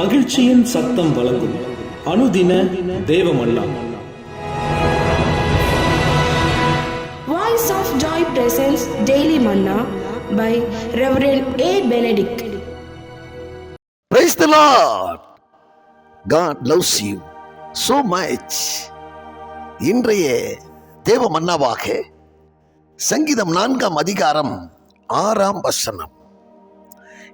மகிழ்ச்சியின் சத்தம் வழங்கும் அனுதின தேவமல்லா Voice of Joy presents Daily Manna by Reverend A. Benedict. Praise the Lord. God loves you so much. இன்றைய தேவ மன்னாவாக சங்கீதம் நான்காம் அதிகாரம் ஆறாம் வசனம்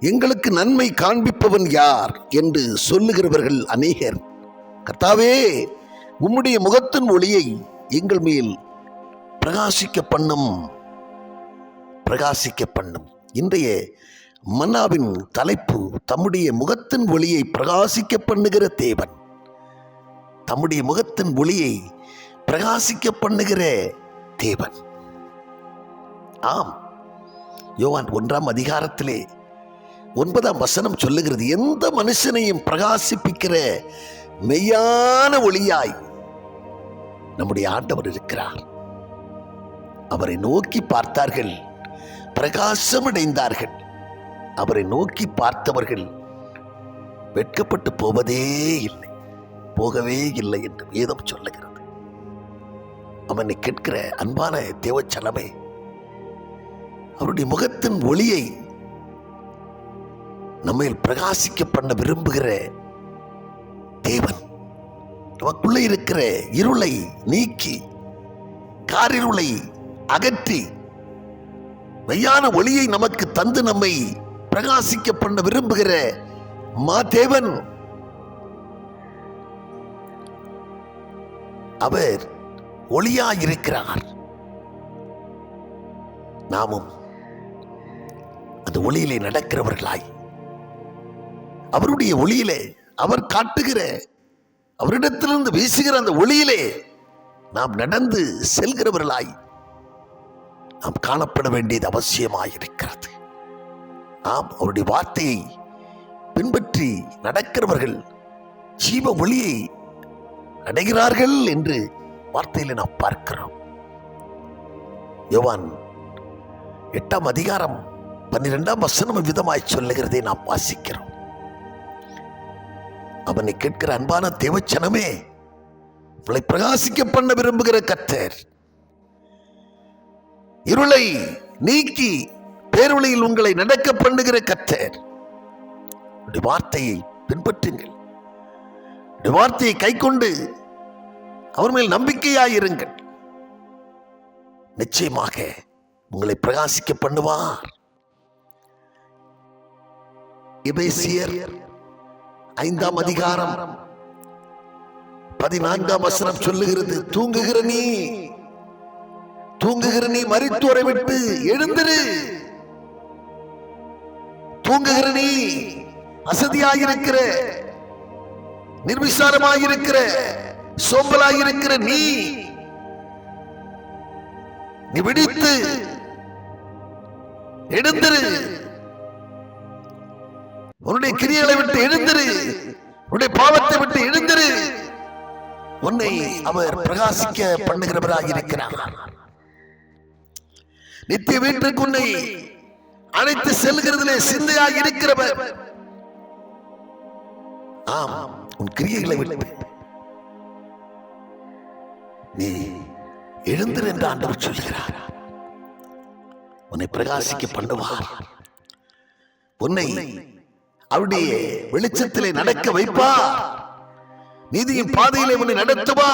எங்களுக்கு நன்மை காண்பிப்பவன் யார் என்று சொல்லுகிறவர்கள் அநேகர். கர்த்தாவே உம்முடைய முகத்தின் ஒளியை எங்கள் மேல் பிரகாசிக்க பண்ணும் பிரகாசிக்க பண்ணும். இன்றைய மன்னாவின் தலைப்பு தம்முடைய முகத்தின் ஒளியை பிரகாசிக்க பண்ணுகிற தேவன். தம்முடைய முகத்தின் ஒளியை பிரகாசிக்க பண்ணுகிற தேவன். ஆம். யோவான் ஒன்றாம் அதிகாரத்திலே ஒன்பதாம் வசனம் சொல்லுகிறது எந்த மனுஷனையும் பிரகாசிப்பிக்கிற மெய்யான ஒளியாய் நம்முடைய ஆண்டவர் இருக்கிறார். அவரை நோக்கி பார்த்தார்கள் பிரகாசமடைந்தார்கள். அவரை நோக்கி பார்த்தவர்கள் வெட்கப்பட்டு போவதே இல்லை போகவே இல்லை என்று வேதம் சொல்லுகிறது. அவனை கேட்கிற அன்பான தேவச்சலமே அவருடைய முகத்தின் ஒளியை நம்மையில் பிரகாசிக்க பண்ண விரும்புகிற தேவன். நமக்குள்ளே இருக்கிற இருளை நீக்கி காரிருளை அகற்றி மெய்யான ஒளியை நமக்கு தந்து நம்மை பிரகாசிக்க பண்ண விரும்புகிற மா தேவன். அவர் ஒளியாயிருக்கிறார். நாமும் அந்த ஒளியிலே நடக்கிறவர்களாய் அவருடைய ஒளியிலே அவர் காட்டுகிற அவரிடத்திலிருந்து வீசுகிற அந்த ஒளியிலே நாம் நடந்து செல்கிறவர்களாய் நாம் காணப்பட வேண்டியது அவசியமாயிருக்கிறது. நாம் அவருடைய வார்த்தையை பின்பற்றி நடக்கிறவர்கள் ஜீவ ஒளியை அடைகிறார்கள் என்று வார்த்தையில நாம் பார்க்கிறோம். யோவான் எட்டாம் அதிகாரம் பன்னிரெண்டாம் வசனம் விதமாய் சொல்லுகிறதை நாம் வாசிக்கிறோம். அவனை கேட்கிற அன்பான தேவச்சனமே உங்களை பிரகாசிக்க பண்ண விரும்புகிற கத்தர் இருளை நீக்கி பேருளையில் உங்களை நடக்க பண்ணுகிற கத்தர் வார்த்தையை பின்பற்றுங்கள். வார்த்தையை வார்த்தையை கைக்கொண்டு அவர் மேல் நம்பிக்கையாயிருங்கள். நிச்சயமாக உங்களை பிரகாசிக்க பண்ணுவார். எபேசியர் ஐந்தாம் அதிகாரம். பதினான்காம் வசனம் சொல்லுகிறது தூங்குகிற நீ தூங்குகிற நீ மரித்தோரை விட்டு எழுந்திரு. தூங்குகிற நீ அசதியாயிருக்கிற நிர்விசாரமாயிருக்கிற சோம்பலாயிருக்கிற நீ நீ விழித்து எழுந்திரு. உன்னுடைய கிரியைகளை விட்டு எழுந்திரு. உன்னுடைய பாவத்தை விட்டு எழுந்திரு. உன்னை அவர் பிரகாசிக்க பண்ணுகிறவராக இருக்கிறார். நித்திய வீட்டுக்கு உன்னை அழைத்து செல்கிறதிலே சிந்தையாக இருக்கிறவர். ஆம் உன் கிரியைகளை விட்டு. நீ எழுந்திரு என்று ஆண்டவர் சொல்கிறார். உன்னை பிரகாசிக்க பண்ணுவார். உன்னை அவருடைய வெளிச்சத்திலே நடக்க வைப்பார். நீதியின் பாதையிலே உன்னை நடத்துவா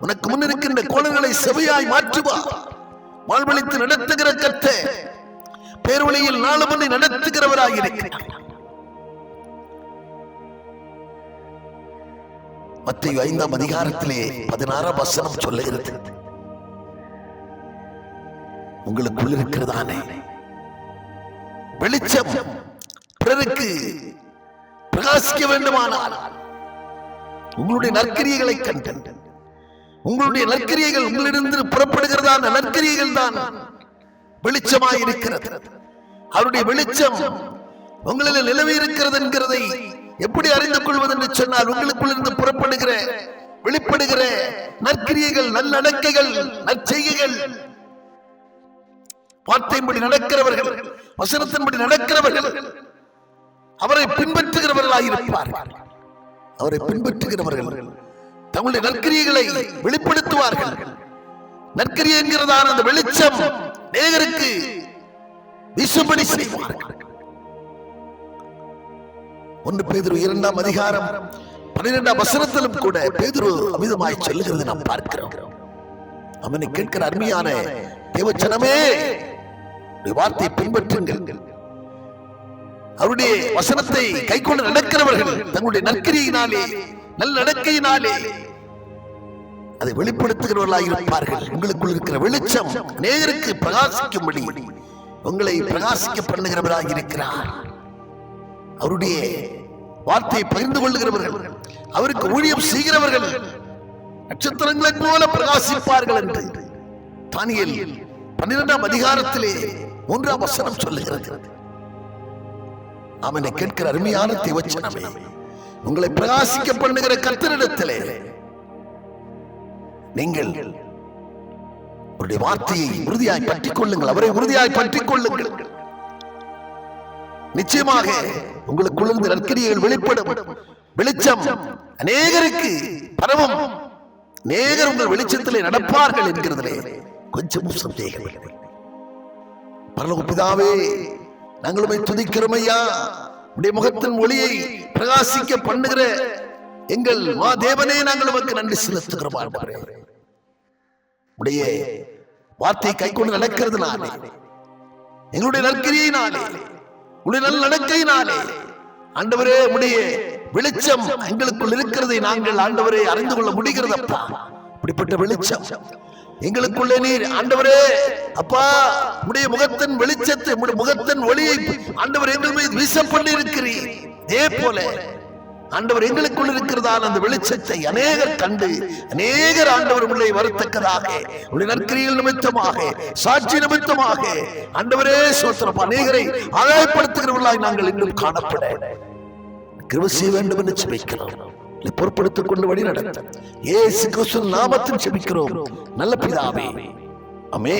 உனக்கு முன்னிருக்கின்ற கோணங்களை செவையாய் மாற்றுவா வாழ்வழித்து நடத்துகிற கத்த பேர்வழியில் நாளும் உன்னை நடத்துகிறவராக இருக்கிறார். மத்திய ஐந்தாம் அதிகாரத்திலே பதினாறாம் வசனம் சொல்லுகிறது. உங்களுக்குள் இருக்கிறதானே வெளிச்சம். பிறருக்கு பிரகாசிக்க வேண்டுமானால் உங்களுடைய நற்கிரியைகளை கண்டு உங்களுடைய நற்கிரியைகள் உங்களிடந்து புறப்படுகிறதான நற்கிரியைகள் தான் வெளிச்சமாய் இருக்கிறது. அவருடைய வெளிச்சம் உங்களில் நிலவி இருக்கிறது என்கிறதை எப்படி அறிந்து கொள்வது என்று சொன்னால் உங்களுக்குள் இருந்து புறப்படுகிற வெளிப்படுகிற நற்கிரியைகள் நல்லடக்கைகள் நற்செய்கைகள். வார்த்தையின்படி நடக்கிறவர்கள் வசனத்தின்படி நடக்கிறவர்கள் அவரை பின்பற்றுகிறவர்களாக இருப்பார்கள். அவரை பின்பற்றுகிறவர்கள் தங்களுடைய நற்கிரியைகளை வெளிப்படுத்துவார்கள். நற்கிரி என்கிறதான அந்த வெளிச்சம் நேகருக்கு வீசும்படி செய்வார்கள். ஒன்று பேதுரு இரண்டாம் அதிகாரம் பன்னிரெண்டாம் வசனத்திலும் கூட பேதுரு அமிதமாய் சொல்லுகிறது நாம் பார்க்கிறோம். அவனை கேட்கிற அருமையான தேவச்சனமே வார்த்தையை பின்பற்றுங்கள். அவருடைய வசனத்தை கை கொண்டு நடக்கிறவர்கள் தங்களுடைய நற்கிரியினாலே நல்ல நடக்கையினாலே அதை வெளிப்படுத்துகிறவர்களாக இருப்பார்கள். உங்களுக்குள் இருக்கிற வெளிச்சம் நேருக்கு பிரகாசிக்கும்படி உங்களை பிரகாசிக்க பண்ணுகிறவராக இருக்கிறார். அவருடைய வார்த்தையை பகிர்ந்து கொள்ளுகிறவர்கள் அவருக்கு ஊழியம் செய்கிறவர்கள் நட்சத்திரங்களை போல பிரகாசிப்பார்கள் என்று தானியல் பன்னிரெண்டாம் அதிகாரத்திலே மூன்றாம் வசனம் சொல்லுகிறது. என்னை கேட்கிற அருமையான தேவச்சனமே உங்களை பிரகாசிக்க பண்ணுகிற கர்த்தரிடத்திலே நீங்கள் அவருடைய வார்த்தையை உறுதியாய் பற்றிக் கொள்ளுங்கள் அவரை உறுதியாய் பற்றிக் கொள்ளுங்கள் நிச்சயமாக உங்களுக்குள்ள இருந்து நற்கிரியைகள் வெளிப்படும். வெளிச்சம் அநேகருக்கு பரவும். அநேகர் உங்கள் வெளிச்சத்திலே நடப்பார்கள் என்கிறதிலே கொஞ்சம் சந்தேகம். பரலோக பிதாவே நாங்களுமே உம்மை துதிக்கிறோம் ஐயா. உடைய முகத்தின் ஒளியை பிரகாசிக்க பண்ணுகிற எங்கள் மா தேவனே நாங்கள் உமக்கு நன்றி செலுத்துகிறோம் ஆண்டவரே. உடைய வார்த்தை நடக்கிறது நானே எங்களுடைய நற்கிரியினாலே உடைய நல்ல நடக்கையினாலே ஆண்டவரே உடைய வெளிச்சம் எங்களுக்குள் இருக்கிறதை நாங்கள் ஆண்டவரே அறிந்து கொள்ள முடிகிறதப்பா? இப்படிப்பட்ட வெளிச்சம். எங்களுக்குள்ளே நீர். ஆண்டவரே அப்பா உடைய முகத்தின் வெளிச்சத்தை உடைய முகத்தின் ஒளியை ஆண்டவர் எங்கள் மீது வீச பண்ணி இருக்கிறீர் இதே போல ஆண்டவர் எங்களுக்குள் இருக்கிறதால் அந்த வெளிச்சத்தை அநேகர் கண்டு அநேகர் ஆண்டவர் உள்ளே வரத்தக்கதாக உடைய நற்கிரியில் நிமித்தமாக சாட்சி நிமித்தமாக ஆண்டவரே சோத்திரம் அநேகரை ஆதாயப்படுத்துகிறவர்களாய் நாங்கள் இன்னும் காணப்பட. கிருவசி வேண்டும் என்று சுமைக்கிறோம் பொறுப்படுத்திக் கொண்டு வழி நடத்த. ஏசு கிறிஸ்து நாமத்தில் செபிக்கிறோம் நல்ல பிதாவே. அமே